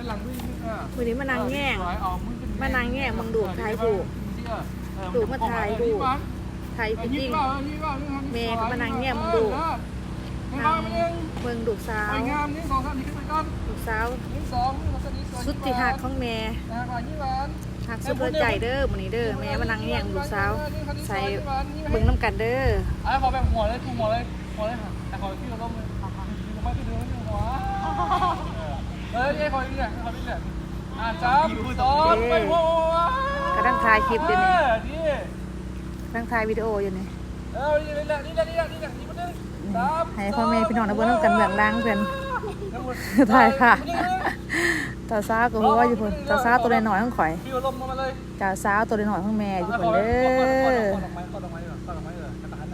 เป็นหลังวิ่งเออวันนี้มานั่งแง่งสวยเอานางแง่งมึงดูดถ่ายรูปดูดมาถ่ายรูไทยพิจิ้งเมย์มานั่งแง่งมึงดูดนั่งมาเองเบิ่งดูกสาวดูกสาวสุดที่หักของแม่นะมายี่หวานหักสุดหัวใจเด้อมื้อนี้เด้อแม่มานั่งแง่งดูกสาวใส่เบิ่งน้ำกันเด้อไอ้ขอแบบหัวเลยถูหัวเลยหัวเลยค่ะแต่ขอพี่เราต้องมือไม่พี่ดูไม่ดูหัว เออนี่ขอพี่เอาเนี่ยอ่าจับสองไปหัวกำลังถ่ายคลิปอยู่นี่ นี่กำลังถ่ายวิดีโออยู่นี่เออนี่แหละนี่แหละนี่แหละนี่แหละนี่มันนึงสามให้พ่อแม่พี่น้องนะเบิ่งน้ำกันเบื้องหล่างเพิ่อนถ่ายค่ะตาสาวก็หัวอยู่เพุ่อนตาสาตัวน้อยๆของข่อยพี่ลมมาเลยตาสาตัวน้อยๆของแม่อยู่เพุ่อนเด้อดอกไม้ดอกไม้ดอกไม้เลยกระต่าย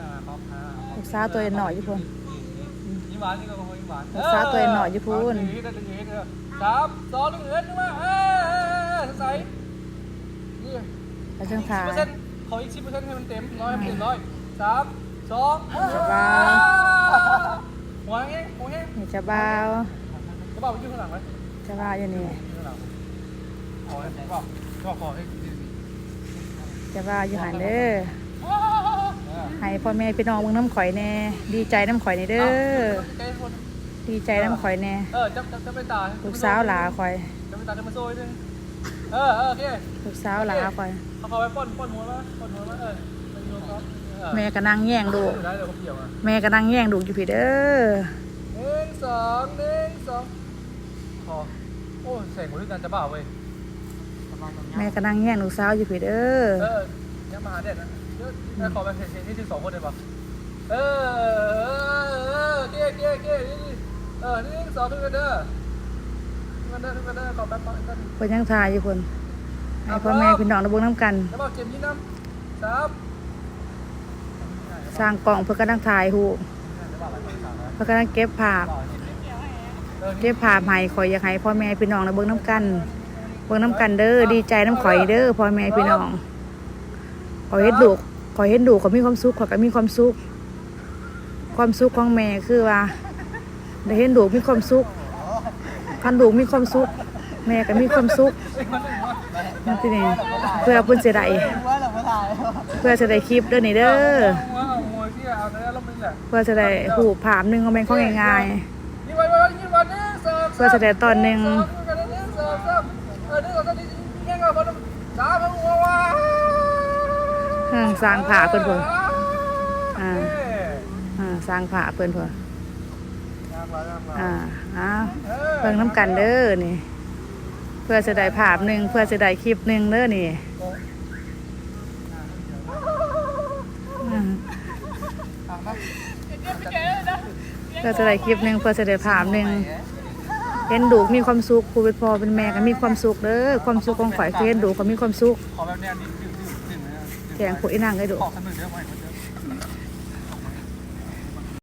นะครับลูกสาวตัวน้อยอยู่พุ่นยิ้มหวานนี่ก็ยิ้มหวานลูกสาวตัวน้อยอยู่พุ่นสามสองหนึ่งเอ็นมาเออใส่นี่ ไปจังถ่ายเปอร์เซ็นต์ขออีกสิบเปอร์เซ็นต์ให้มันเต็มร้อยให้มันเต็มร้อยสามสองจะบ้าวหัวเงี้ยหัวเงี้ยนี่จะบ้าวจะบอกไปยืนข้างหลังไหมจะบ้าวอยู่นี่ยืนข้างหลังขอให้บอกก็ขอให้จะบ้าวอยู่หันเด้อให้พ่อแม่พี่น้องเบิ่งน้ำข่อยแน่ ดีใจน้ำข่อยนี่เด้อ ดีใจน้ำข่อยแน่เออจะจะจะไปตายลูกสาวหลาข่อยจะไปตายจะมาโซ่นึงเออเออโอเคลูกสาวหลาข่อยเขาเขาไปป้อนป้อนหัวมาป้อนหัวมาเออเป็นโยนครับแม่ก็นั่งแย่งดูกได้เลยเขาเกี่ยวอะแม่ก็นั่งแย่งดูกอยู่พี่เด้อหนึ่งสองหนึ่งสองขอโอ้แสงหัวด้วยกันจะบ้าเว้ยแม่ก็นั่งแย่งลูกสาวอยู่พี่เด้อเออยังมาหาเด็ดนะเดี๋ยวแม่ขอแบบเห็นนี่ที่สองคนได้ปะเออ ออหนึ่งสองขึ้นกันเด้อขึ้นกันเด้อขึ้นกันเด้อขอแบบมากันเพิ่นยังถ่ายอยู่เพิ่นให้พ่อแม่พี่น้องได้เบิ่งน้ำกัน แล้วบอกเกมยี่น้ำสามสร้างกล่องเพื่อกำลังถ่ายหูปเพื่อกำลังเก็บภาพ เก็บภาพให้ข่อยอยากให้พ่อแม่พี่น้องได้เบิ่งน้ำกัน เบิ่งน้ำกันเด้อดีใจน้ำข่อยเด้อพ่อแม่พี่น้องข่อยเห็นดูกข่อยเห็นดูกข่อยมีความสุขข่อยก็มีความสุข ความสุขของแม่คือว่า ได้เห็นดูมีความสุขพันดูมีความสุข แม่ก็มีความสุขนั่นที่นี่เพื่อเพุ่นเสด็จเพื่อจะได้คลิปเด้อนี่เด้อเพื่อจะได้หูผามหนึ่งก็าเป็นข้องง่ายๆเพื่อจะได้ตอนหนึ่งสร้างผ่าเพื่อนเพื่อสร้างผ่าเพื่อนเพื่อ อ่าอ้าวเบิ่งน้ำกันเด้อนี่ เพื่อจะได้ภาพหนึ่งเพื่อจะได้คลิปหนึ่งเด้อนี่เพื่อจะได้คลิปหนึ่งเพื่อจะได้ภาพหนึ่งเห็นดูมีความสุขผู้เป็นพ่อเป็นแม่ก็มีความสุขเด้อความสุขของข่อยคือเห็นดูก็มีความสุขแบบเนี้ยนี่ดื่มดื่มดื่มนะแกงปุ๋ยนางไอ้ดู